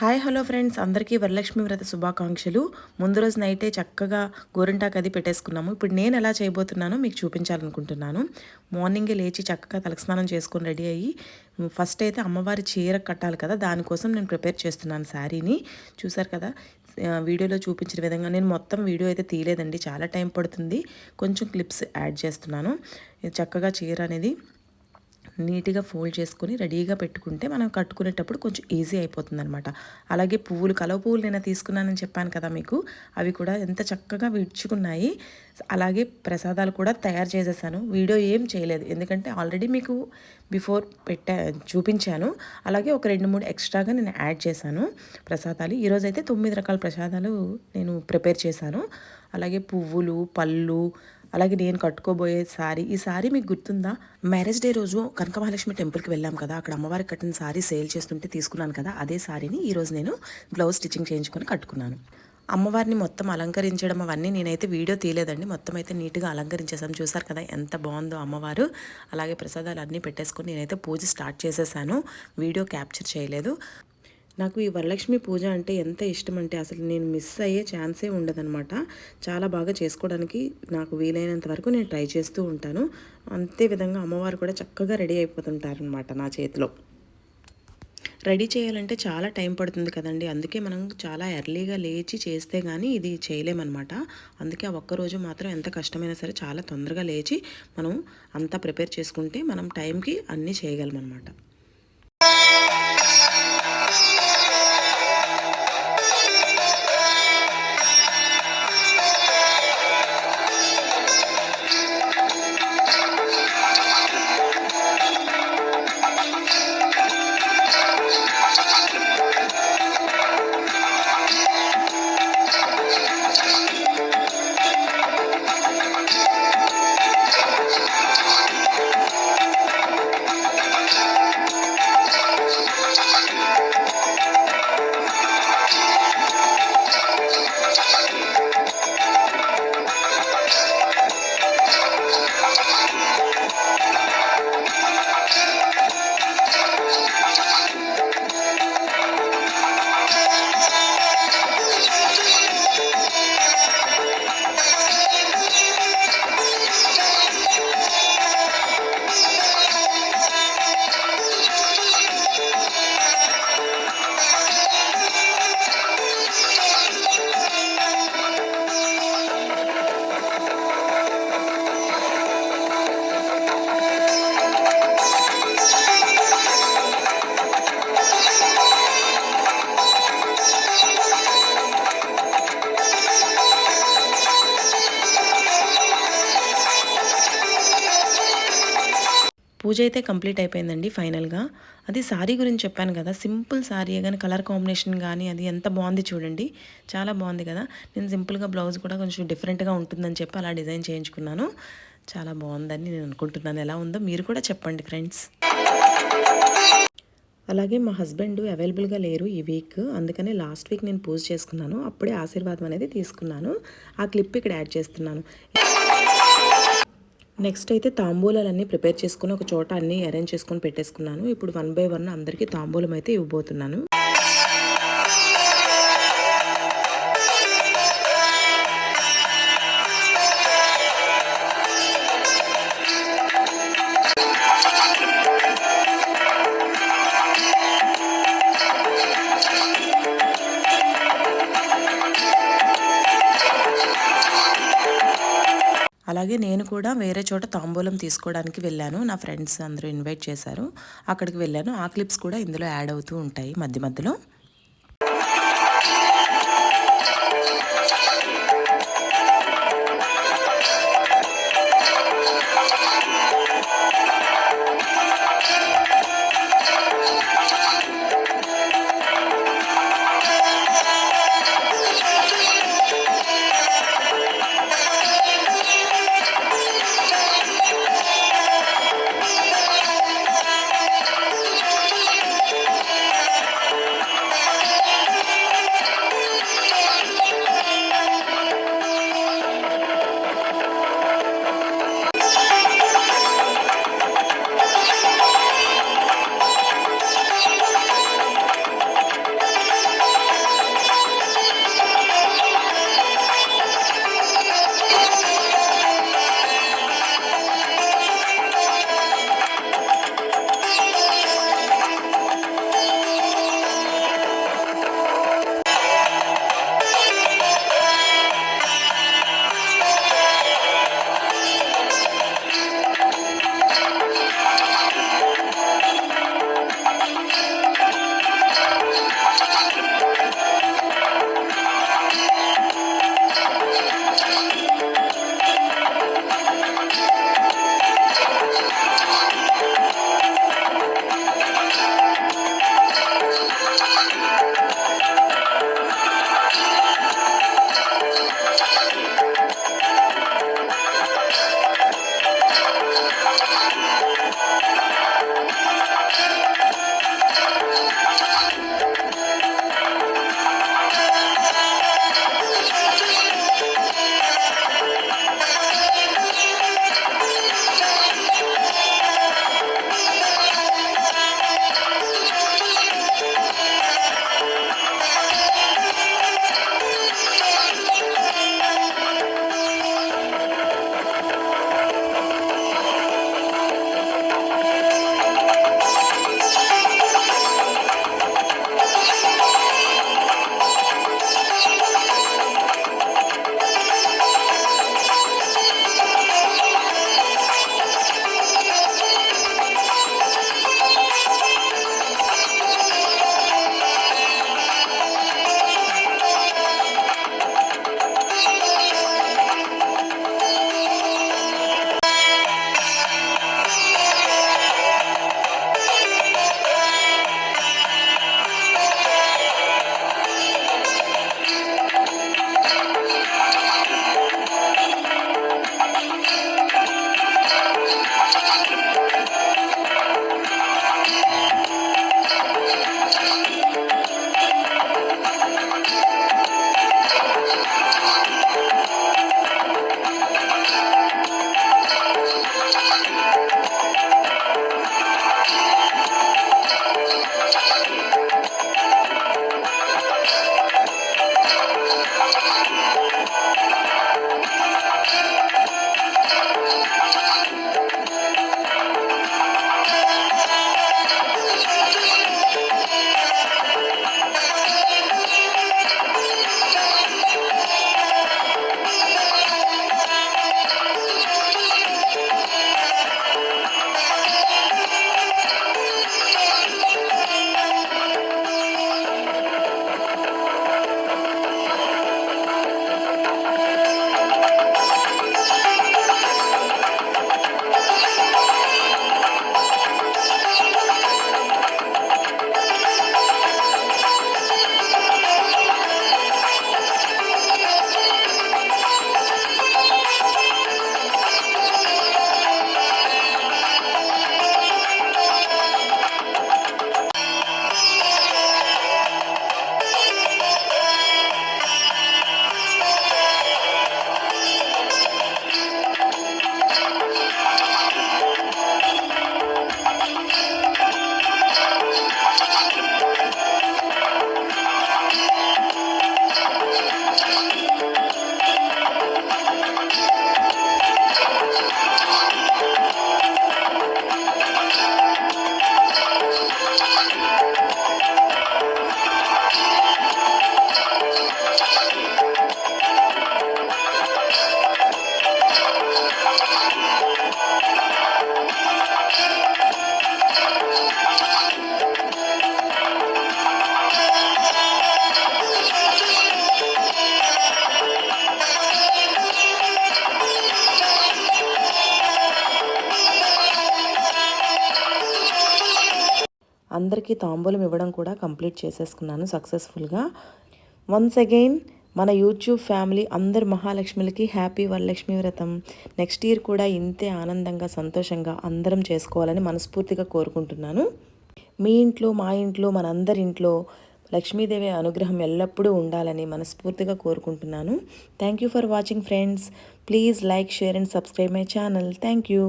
Hi hello friends. అందరికీ వరలక్ష్మి వ్రత శుభాకాంక్షలు. ముందు రోజు నైటే చక్కగా గోరింటాకు అది పెట్టేసుకున్నాము. ఇప్పుడు నేను ఎలా చేయబోతున్నానో మీకు చూపించాలనుకుంటున్నాను. మార్నింగే లేచి చక్కగా తలస్నానం చేసుకొని రెడీ అయ్యి ఫస్ట్ అయితే అమ్మవారి చీర కట్టాలి కదా దానికోసం నేను ప్రిపేర్ చేస్తున్నాను శారీని. చూసారు కదా వీడియోలో చూపించిన విధంగా నేను మొత్తం వీడియో అయితే తీయలేదండి. చాలా టైం పడుతుంది. కొంచెం క్లిప్స్ యాడ్ చేస్తున్నాను. చక్కగా చీర అనేది నీట్గా ఫోల్డ్ చేసుకొని రెడీగా పెట్టుకుంటే మనం కట్టుకునేటప్పుడు కొంచెం ఈజీ అయిపోతుంది అనమాట అలాగే పువ్వులు కలవ పువ్వులు నేను తీసుకున్నానని చెప్పాను కదా మీకు అవి కూడా ఎంత చక్కగా విడుచుకున్నాయి. అలాగే ప్రసాదాలు కూడా తయారు చేసేసాను. వీడియో ఏం చేయలేదు. ఎందుకంటే ఆల్రెడీ మీకు బిఫోర్ పెట్టా చూపించాను. అలాగే ఒక రెండు మూడు ఎక్స్ట్రాగా నేను యాడ్ చేశాను ప్రసాదాలు. ఈరోజైతే తొమ్మిది రకాల ప్రసాదాలు నేను ప్రిపేర్ చేశాను. అలాగే పువ్వులు పళ్ళు అలాగే నేను కట్టుకోబోయే శారీ ఈ శారీ మీకు గుర్తుందా? మ్యారేజ్ డే రోజు కనకమహాలక్ష్మి టెంపుల్కి వెళ్ళాం కదా. అక్కడ అమ్మవారికి కట్టిన శారీ సేల్ చేస్తుంటే తీసుకున్నాను కదా. అదే శారీని ఈరోజు నేను బ్లౌజ్ స్టిచ్చింగ్ చేయించుకొని కట్టుకున్నాను. అమ్మవారిని మొత్తం అలంకరించడం అవన్నీ నేనైతే వీడియో తీయలేదండి. మొత్తం అయితే నీట్గా అలంకరించేసాం చూసారు కదా ఎంత బాగుందో అమ్మవారు. అలాగే ప్రసాదాలు అన్నీ పెట్టేసుకొని నేనైతే పూజ స్టార్ట్ చేసేసాను. వీడియో క్యాప్చర్ చేయలేదు. నాకు ఈ వరలక్ష్మి పూజ అంటే ఎంత ఇష్టం అంటే అసలు నేను మిస్ అయ్యే ఛాన్సే ఉండదనమాట చాలా బాగా చేసుకోవడానికి నాకు వీలైనంత వరకు నేను ట్రై చేస్తూ ఉంటాను. అంతే విధంగా అమ్మవారు కూడా చక్కగా రెడీ అయిపోతుంటారనమాట నా చేతిలో. రెడీ చేయాలంటే చాలా టైం పడుతుంది కదండి. అందుకే మనం చాలా ఎర్లీగా లేచి చేస్తే కానీ ఇది చేయలేమన్నమాట. అందుకే ఆ ఒక్కరోజు మాత్రం ఎంత కష్టమైనా సరే చాలా తొందరగా లేచి మనం అంతా ప్రిపేర్ చేసుకుంటే మనం టైంకి అన్నీ చేయగలం పూజ అయితే కంప్లీట్ అయిపోయిందండి ఫైనల్గా. అది శారీ గురించి చెప్పాను కదా సింపుల్ శారీ కానీ కలర్ కాంబినేషన్ కానీ అది ఎంత బాగుంది చూడండి. చాలా బాగుంది కదా. నేను సింపుల్గా బ్లౌజ్ కూడా కొంచెం డిఫరెంట్గా ఉంటుందని చెప్పి అలా డిజైన్ చేయించుకున్నాను. చాలా బాగుందని నేను అనుకుంటున్నాను. ఎలా ఉందో మీరు కూడా చెప్పండి ఫ్రెండ్స్. అలాగే మా హస్బెండ్ అవైలబుల్గా లేరు ఈ వీక్. అందుకనే లాస్ట్ వీక్ నేను పూజ చేసుకున్నాను. అప్పుడే ఆశీర్వాదం అనేది తీసుకున్నాను. ఆ క్లిప్ ఇక్కడ యాడ్ చేస్తున్నాను. నెక్స్ట్ అయితే తాంబూలాలన్నీ ప్రిపేర్ చేసుకుని ఒక చోట అన్నీ అరేంజ్ చేసుకొని పెట్టేసుకున్నాను. ఇప్పుడు వన్ బై వన్ అందరికీ తాంబూలం అయితే ఇవ్వబోతున్నాను. అలాగే నేను కూడా వేరే చోట తాంబూలం తీసుకోవడానికి వెళ్ళాను. నా ఫ్రెండ్స్ అందరూ ఇన్వైట్ చేశారు. అక్కడికి వెళ్ళాను. ఆ క్లిప్స్ కూడా ఇందులో యాడ్ అవుతూ ఉంటాయి మధ్య మధ్యలో. అందరికీ తాంబూలం ఇవ్వడం కూడా కంప్లీట్ చేసేసుకున్నాను సక్సెస్ఫుల్గా. వన్స్ అగైన్ మన యూట్యూబ్ ఫ్యామిలీ అందరు మహాలక్ష్మిలకి హ్యాపీ వరలక్ష్మి వ్రతం. నెక్స్ట్ ఇయర్ కూడా ఇంతే ఆనందంగా సంతోషంగా అందరం చేసుకోవాలని మనస్ఫూర్తిగా కోరుకుంటున్నాను. మీ ఇంట్లో మా ఇంట్లో మనందరి ఇంట్లో లక్ష్మీదేవి అనుగ్రహం ఎల్లప్పుడూ ఉండాలని మనస్ఫూర్తిగా కోరుకుంటున్నాను. Thank you for watching friends. Please like share and subscribe my channel. Thank you.